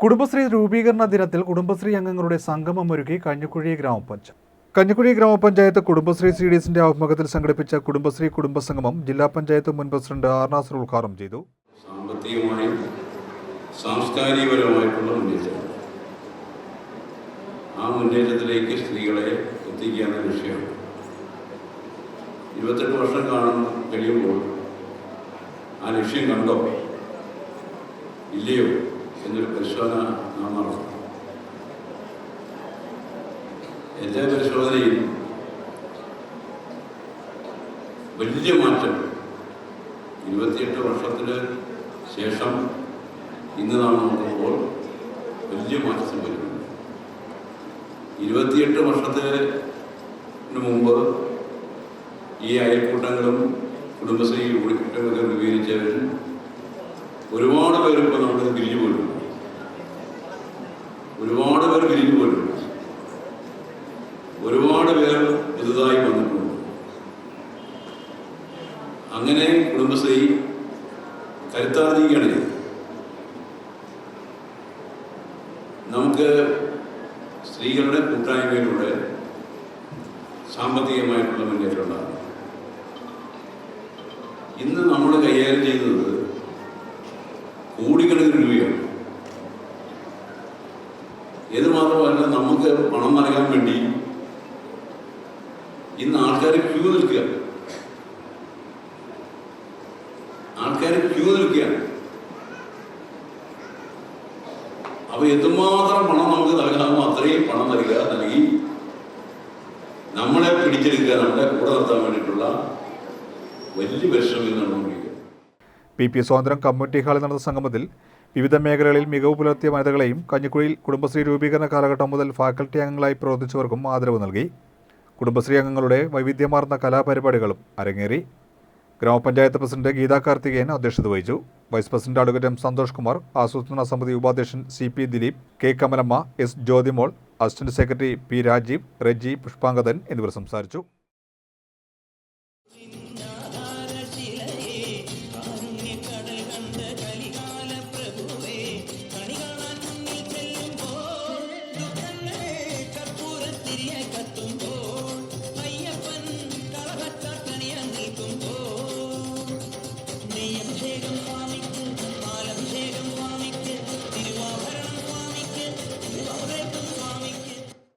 കുടുംബശ്രീ രൂപീകരണ ദിനത്തിൽ കുടുംബശ്രീ അംഗങ്ങളുടെ സംഗമം ഒരുക്കി കഞ്ഞിക്കുഴി ഗ്രാമപഞ്ചായത്ത് കഞ്ഞിക്കുഴി ഗ്രാമപഞ്ചായത്ത് കുടുംബശ്രീ സി ഡി എസിന്റെ ആഭിമുഖ്യത്തിൽ സംഘടിപ്പിച്ച കുടുംബശ്രീ കുടുംബസംഗമം ജില്ലാ പഞ്ചായത്ത് മുൻ പ്രസിഡന്റ് ആർ ഉദ്ഘാടനം ചെയ്തു. സാമ്പത്തികമായും സാംസ്കാരികപരമായിട്ടുള്ള മുന്നേറ്റം. ആ മുന്നേറ്റത്തിലേക്ക് സ്ത്രീകളെ എത്തിക്കുക എന്ന ലക്ഷ്യമാണ് ഇരുപത്തെട്ട് വർഷം കാണും കഴിയുമ്പോൾ ആ ലക്ഷ്യം കണ്ടോ? ഇല്ലയോ? എന്നൊരു പരിശോധന നാം നടത്തും. എന്റെ പരിശോധനയിൽ വലിയ മാറ്റം. ഇരുപത്തിയെട്ട് വർഷത്തിന് ശേഷം ഇന്ന് നാം നോക്കുമ്പോൾ വലിയ മാറ്റം വരും ഇരുപത്തിയെട്ട് വർഷത്തിന് മുമ്പ് ഈ അയൽക്കൂട്ടങ്ങളും കുടുംബശ്രീ കുടിക്കൂട്ടങ്ങളൊക്കെ രൂപീകരിച്ചവരിൽ ഒരുപാട് പേര് ഇപ്പോൾ നമ്മുടെ പിരിഞ്ഞു പോയിട്ടുണ്ട്. ഒരുപാട് പേർ പിരിഞ്ഞു പോയിട്ടുണ്ട്. ഒരുപാട് പേർ പുതുതായി വന്നിട്ടുണ്ട്. അങ്ങനെ കുടുംബശ്രീ കരുത്താർജിക്കുകയാണ് ചെയ്തത്. നമുക്ക് സ്ത്രീകളുടെ കൂട്ടായ്മയിലൂടെ സാമ്പത്തികമായിട്ടുള്ള മുന്നേറ്റം ഉണ്ടാകും ഇന്ന് നമ്മൾ കൈകാര്യം ചെയ്യുന്നത് ഇത് മാത്രമല്ല നമുക്ക് പണം നൽകാൻ വേണ്ടി ഇന്ന് ആൾക്കാർ ക്യൂ നിൽക്കുക. ആൾക്കാർ ക്യൂ നിൽക്കുകയാണ് അപ്പൊ എന്തുമാത്രം പണം നമുക്ക് നൽകാമോ അത്രയും പണം നൽകുക നൽകി നമ്മളെ പിടിച്ചെടുക്കുക നമ്മളെ കൂടെ നിർത്താൻ വേണ്ടിയിട്ടുള്ള വലിയ വിഷമം എന്നാണ് പി പി സ്വാതന്ത്ര്യം കമ്മ്യൂണിറ്റി ഹാളിൽ നടന്ന സംഗമത്തിൽ വിവിധ മേഖലകളിൽ മികവ് പുലർത്തിയ വനിതകളെയും കഞ്ഞിക്കുഴിയിൽ കുടുംബശ്രീ രൂപീകരണ കാലഘട്ടം മുതൽ ഫാക്കൽറ്റി അംഗങ്ങളായി പ്രവർത്തിച്ചവർക്കും ആദരവ് നൽകി. കുടുംബശ്രീ അംഗങ്ങളുടെ വൈവിധ്യമാർന്ന കലാപരിപാടികളും അരങ്ങേറി. ഗ്രാമപഞ്ചായത്ത് പ്രസിഡന്റ് ഗീതാ കാർത്തികേയൻ അധ്യക്ഷത വഹിച്ചു. Vice president advocate M Santhosh Kumar ആസൂത്രണ സമിതി ഉപാധ്യക്ഷൻ C P Dileep K Kamalamma S Jyothimol assistant secretary P Rajeev Reji Pushpangadan എന്നിവർ സംസാരിച്ചു.